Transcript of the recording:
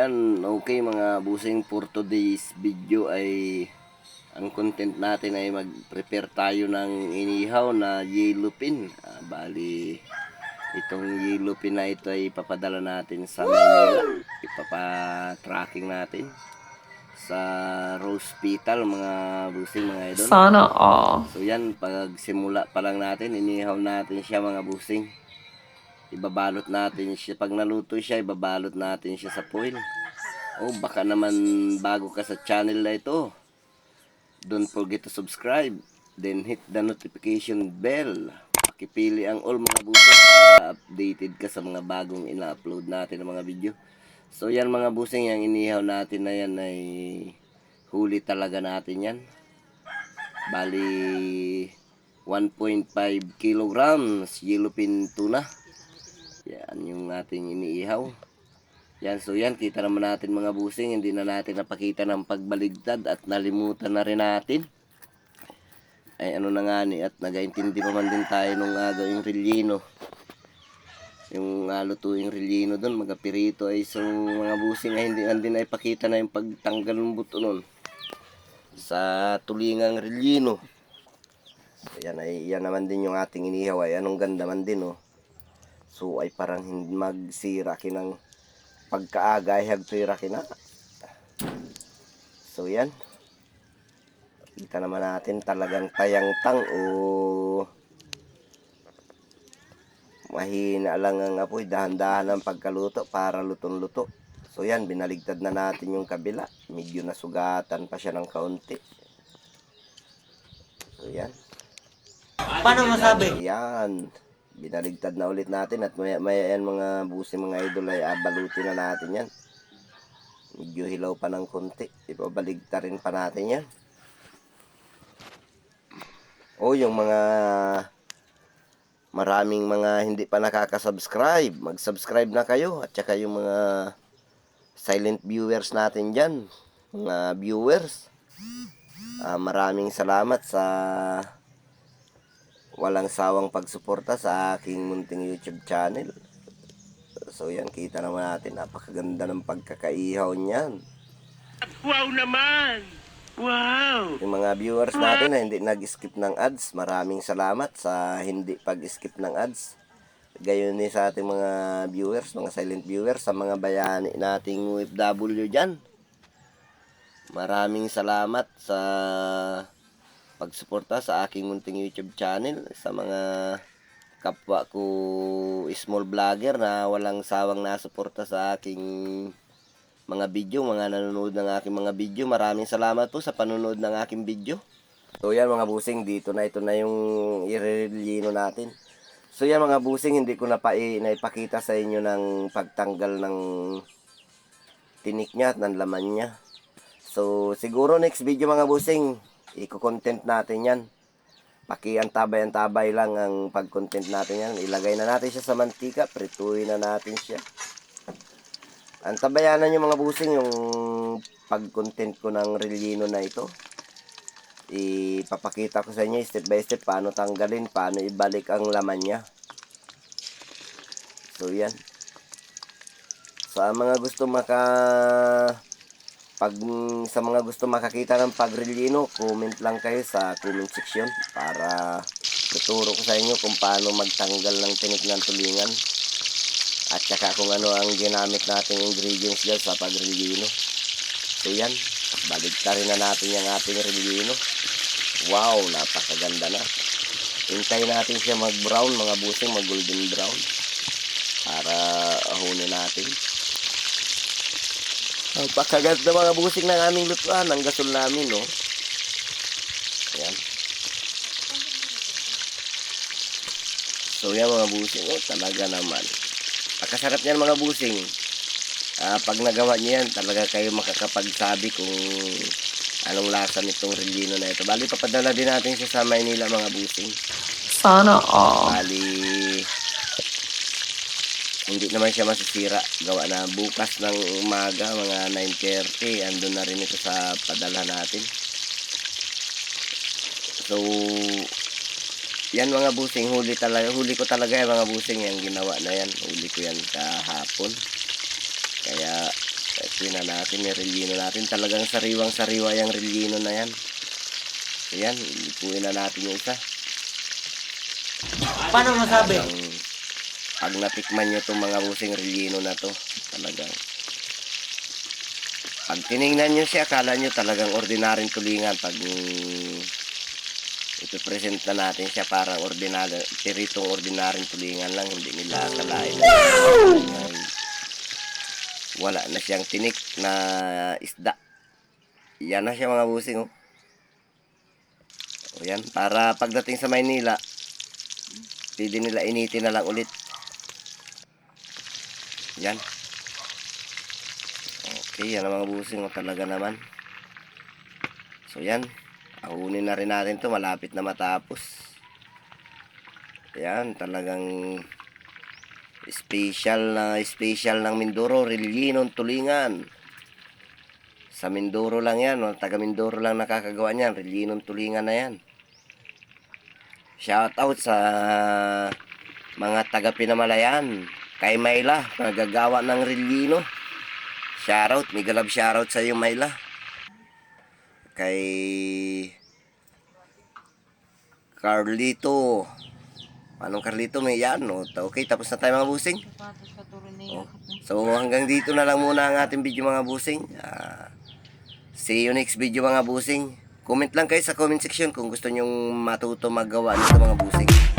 yan, okay mga busing for today's video ay ang content natin ay mag-prepare tayo ng inihaw na yellow pin. Ah, bali, itong yellow pin na ito ay ipapadala natin sa Manila. Ipapa-tracking natin sa Rose Hospital mga busing mga idol. Sana all. So yan, pag simula pa lang natin, inihaw natin siya mga busing. Ibabalot natin siya. Pag naluto siya, ibabalot natin siya sa foil. Oh, baka naman bago ka sa channel na ito. Don't forget to subscribe. Then hit the notification bell. Pakipili ang all mga busing para updated ka sa mga bagong ina-upload natin ng mga video. So yan mga busing, yung inihaw natin na yan ay huli talaga natin yan. Bali 1.5 kilograms yellowfin tuna. Yung ating iniihaw. Yan, so yan, kita naman natin mga busing, hindi na natin napakita ng pagbaligtad at nalimutan na rin natin. Ay ano na nga ni, at nagaintindi pa man din tayo nung aga yung rellino. Yung uh, lutuing rellino doon, magapirito ay so mga busing ay hindi din ay pakita na yung pagtanggal ng buto nun sa tulingang rellino. Yan ay yan naman din yung ating inihaw ay anong ganda man din oh. So ay parang hindi magsira kinang pagkaaga ay hagpira kina. So yan. Kita naman natin talagang tayang-tang o mahina lang ang apoy dahan-dahan ang pagkaluto para lutong-luto. So yan, binaligtad na natin yung kabila. Medyo nasugatan pa siya ng kaunti. So yan. Paano masabi? Yan. Binaligtad na ulit natin at maya, maya yan mga busi mga idol ay abalutin na natin yan. Medyo hilaw pa ng konti. Ipabaligta rin pa natin yan. O yung mga maraming mga hindi pa nakaka-subscribe, mag-subscribe na kayo at saka yung mga silent viewers natin dyan, mga viewers. Ah, maraming salamat sa walang sawang pagsuporta sa aking munting YouTube channel. So yan, kita naman natin, napakaganda ng pagkakaihaw niyan. Wow naman! Wow! Yung mga viewers natin na hindi nag-skip ng ads, maraming salamat sa hindi pag-skip ng ads. Gayon din sa ating mga viewers, mga silent viewers, sa mga bayani nating OFW dyan. Maraming salamat sa pagsuporta sa aking munting YouTube channel, sa mga kapwa ko small vlogger na walang sawang nasuporta sa aking mga video, mga nanonood ng aking mga video. Maraming salamat po sa panonood ng aking video. So yan mga busing, dito na ito na yung irelino natin. So yan mga busing, hindi ko na pa naipakita sa inyo ng pagtanggal ng tinik niya at ng laman niya. So siguro next video mga busing, iko-content natin yan. Pakiantabay-antabay lang ang pag-content natin yan. Ilagay na natin siya sa mantika, prituin na natin siya. Ang tabayanan yung mga busing yung pag-content ko ng rellino na ito. Ipapakita ko sa inyo step by step paano tanggalin, paano ibalik ang laman niya. So yan. Sa mga gusto maka pag sa mga gusto makakita ng pagrellino, comment lang kayo sa comment section para tuturo ko sa inyo kung paano magtanggal ng tinik ng tulingan. At saka kung ano ang ginamit nating ingredients dyan sa pagrellino. So yan, baligtarin na natin yung ating rellino. Wow, napakaganda na. Hintay natin siya mag-brown, mga busing, mag-golden brown. Para ahunin natin. Napakaganda mga busing ng aming lutuan, ang gasol namin, no? Ayan. So yan mga busing, oh, talaga naman. Pagkasarap niyan mga busing. Ah, pag nagawa niyo yan, talaga kayo makakapagsabi kung anong lasa nitong rellino na ito. Bali, papadala din natin siya sa Maynila mga busing. Sana all. Bali, hindi naman siya masisira. Gawa na bukas ng umaga, mga 9.30, andun na rin ito sa padala natin. So, yan mga busing, huli talaga, huli ko talaga yan mga busing, yung ginawa na yan. Huli ko yan kahapon. Kaya, na natin, yung rellino natin. Talagang sariwang-sariwa yung rellino na yan. Ayan, ipuin na natin yung isa. Paano masabi? Talagang, pag natikman nyo itong mga busing rellino na to, talagang, pag tinignan nyo siya, akala nyo talagang ordinaryong tulingan. Pag mm, ipipresent na natin siya parang ordinary, tiritong ordinaryong tulingan lang, hindi nila akalain. ay wala na siyang tinik na isda. Yan na siya mga busing, oh. O yan, para pagdating sa Maynila, pwede nila initin na lang ulit. Yan. Okay, yan ang mga busing, oh, talaga naman. So yan, ahunin na rin natin to malapit na matapos. Yan, talagang special na special ng Mindoro, Relinong Tulingan. Sa Mindoro lang yan, taga Mindoro lang nakakagawa niyan, Relinong Tulingan na yan. Shout out sa mga taga Pinamalayan, kay Mayla, nagagawa ng Relino. Shoutout, may galab shoutout sa iyo Mayla. Kay Carlito. Anong Carlito may yan, no? Okay, tapos na tayo mga busing. Oh. So hanggang dito na lang muna ang ating video mga busing. Ah, see you next video mga busing. Comment lang kayo sa comment section kung gusto nyong matuto maggawa nito mga busing.